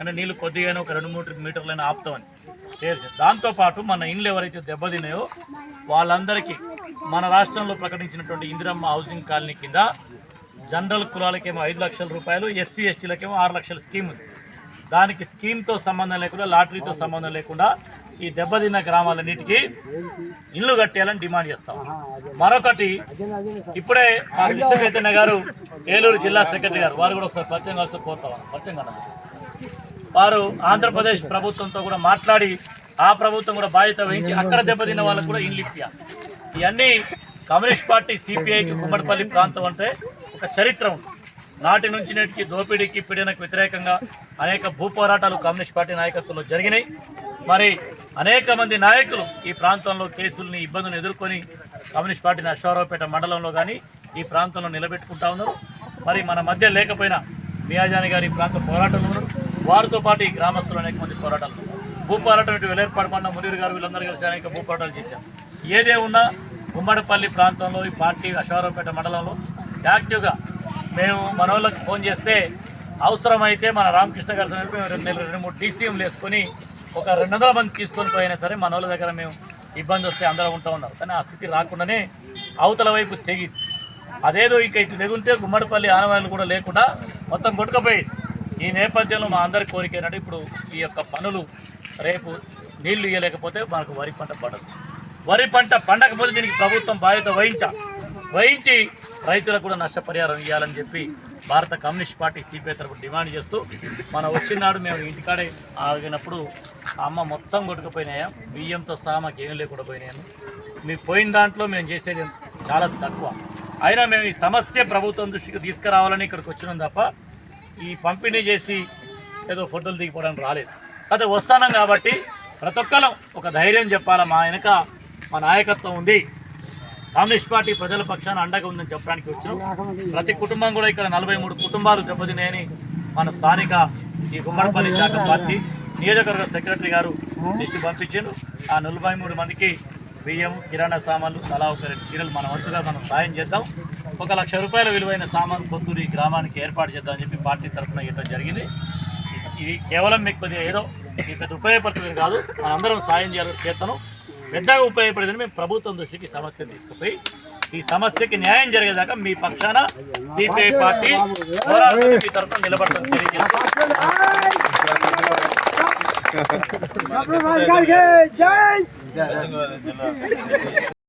అంటే నీళ్ళు కొద్దిగానే ఒక రెండు మూడు మీటర్లైనా ఆపుతామని. దాంతోపాటు మన ఇండ్లు ఎవరైతే దెబ్బతినాయో వాళ్ళందరికీ మన రాష్ట్రంలో ప్రకటించినటువంటి ఇందిరమ్మ హౌసింగ్ కాలనీ కింద జనరల్ కులాలకేమో ఐదు లక్షల రూపాయలు ఎస్సీ ఎస్టీలకేమో ఆరు లక్షల స్కీమ్ ఉంది. దానికి స్కీమ్తో సంబంధం లేకుండా లాటరీతో సంబంధం లేకుండా ఈ దెబ్బతిన్న గ్రామాలన్నిటికీ ఇల్లు కట్టేయాలని డిమాండ్ చేస్తాం. మరొకటి ఇప్పుడే మా విశ్వచైతన్య గారు ఏలూరు జిల్లా సెక్రటరీ గారు వారు కూడా ఒకసారి పరిచయం కలిసి కోరుతాం పరిచయం కదా వారు ఆంధ్రప్రదేశ్ ప్రభుత్వంతో కూడా మాట్లాడి ఆ ప్రభుత్వం కూడా బాధ్యత వహించి అక్కడ దెబ్బతిన్న వాళ్ళకు కూడా ఇల్లు ఇప్పియాలి ఇవన్నీ కమ్యూనిస్ట్ పార్టీ సిపిఐకి గుమ్మడిపల్లి ప్రాంతం అంటే ఒక చరిత్ర ఉంది నాటి నుంచి నేటికి దోపిడీకి పీడనకు వ్యతిరేకంగా అనేక భూ పోరాటాలు కమ్యూనిస్ట్ పార్టీ నాయకత్వంలో జరిగినాయి. మరి అనేక మంది నాయకులు ఈ ప్రాంతంలో కేసుల్ని ఇబ్బందులు ఎదుర్కొని కమ్యూనిస్ట్ పార్టీని అశ్వారావుపేట మండలంలో కానీ ఈ ప్రాంతంలో నిలబెట్టుకుంటా ఉన్నారు. మరి మన మధ్య లేకపోయినా మియాజాని గారి ఈ ప్రాంత పోరాటంలో ఉన్నారు. వారితో పాటు ఈ గ్రామస్తులు అనేక మంది పోరాటాలు భూ పోరాటం ఇటు వెలేర్పాడుమన్న మునీర్ గారు వీళ్ళందరూ కలిసి అనేక భూ పోరాటాలు చేశారు. ఏదే ఉన్నా ఉమ్మడిపల్లి ప్రాంతంలో ఈ పార్టీ అశ్వారావుపేట మండలంలో యాక్టివ్గా మేము మనోళ్ళకి వాళ్ళకి ఫోన్ చేస్తే అవసరమైతే మన రామకృష్ణ గారి సమేత రెండు నెలలు రెండు మూడు డీసీఎంలు వేసుకొని ఒక రెండు వందల మంది తీసుకొని పోయినా సరే మన వాళ్ళ దగ్గర మేము ఇబ్బంది వస్తే అందరూ ఉంటా ఉన్నారు. కానీ ఆ స్థితి రాకుండానే అవతల వైపు తెగి అదేదో ఇక ఇటు తెగుంటే గుమ్మడిపల్లి ఆనవాయిలు కూడా లేకుండా మొత్తం కొట్టుకపోయి ఈ నేపథ్యంలో మా అందరి కోరిక ఏంటంటే ఇప్పుడు ఈ యొక్క పనులు రేపు నీళ్ళు ఇవ్వలేకపోతే మనకు వరి పంట పడదు. వరి పంట పండకపోతే దీనికి ప్రభుత్వం బాధ్యత వహించాలి వహించి రైతులకు కూడా నష్టపరిహారం ఇవ్వాలని చెప్పి భారత కమ్యూనిస్ట్ పార్టీ సిపిఐ తరపు డిమాండ్ చేస్తూ మనం వచ్చినాడు మేము ఇంటికాడే ఆగినప్పుడు అమ్మ మొత్తం కొట్టుకుపోయినాయా. బియ్యంతో సహా మాకు ఏం లేకుండా పోయినాయని మీకు పోయిన దాంట్లో మేము చేసేది చాలా తక్కువ. అయినా మేము ఈ సమస్య ప్రభుత్వం దృష్టికి తీసుకురావాలని ఇక్కడికి వచ్చినాం తప్ప ఈ పంపిణీ చేసి ఏదో ఫోటోలు దిగిపోవడానికి రాలేదు. అయితే వస్తానం కాబట్టి ప్రతి ఒక్కరం ఒక ధైర్యం చెప్పాలి? మా వెనక మా నాయకత్వం ఉంది. కమ్యూనిస్ట్ పార్టీ ప్రజల పక్షాన అండగా ఉందని చెప్పడానికి వచ్చాం ప్రతి కుటుంబం కూడా ఇక్కడ నలభై మూడు కుటుంబాలు దెబ్బతినాయని మన స్థానిక ఈ గుమ్మడిపల్లి శాఖ పార్టీ నియోజకవర్గ సెక్రటరీ గారు లిస్టు పంపించారు ఆ నలభై మూడు మందికి బియ్యం కిరాణా సామాన్లు తలా ఒక రెండు చీరలు మన వంతుగా మనం సాయం చేద్దాం. ఒక లక్ష రూపాయల విలువైన సామాన్ పొత్తురు ఈ గ్రామానికి ఏర్పాటు చేద్దామని చెప్పి పార్టీ తరఫున ఇవ్వడం జరిగింది. ఇది కేవలం మీకు కొద్దిగా ఏదో మీకు పెద్ద ఉపయోగపడుతుంది కాదు. మనందరం సాయం చేయాలని చేస్తాను పెద్దగా ఉపయోగపడేదని మేము ప్రభుత్వం దృష్టికి ఈ సమస్యను తీసుకుపోయి ఈ సమస్యకి న్యాయం జరిగేదాకా మీ పక్షాన సిపిఐ పార్టీ పోరాడుతుంది మీ తరఫున నిలబడుతుంది తెలియజేస్తాం జై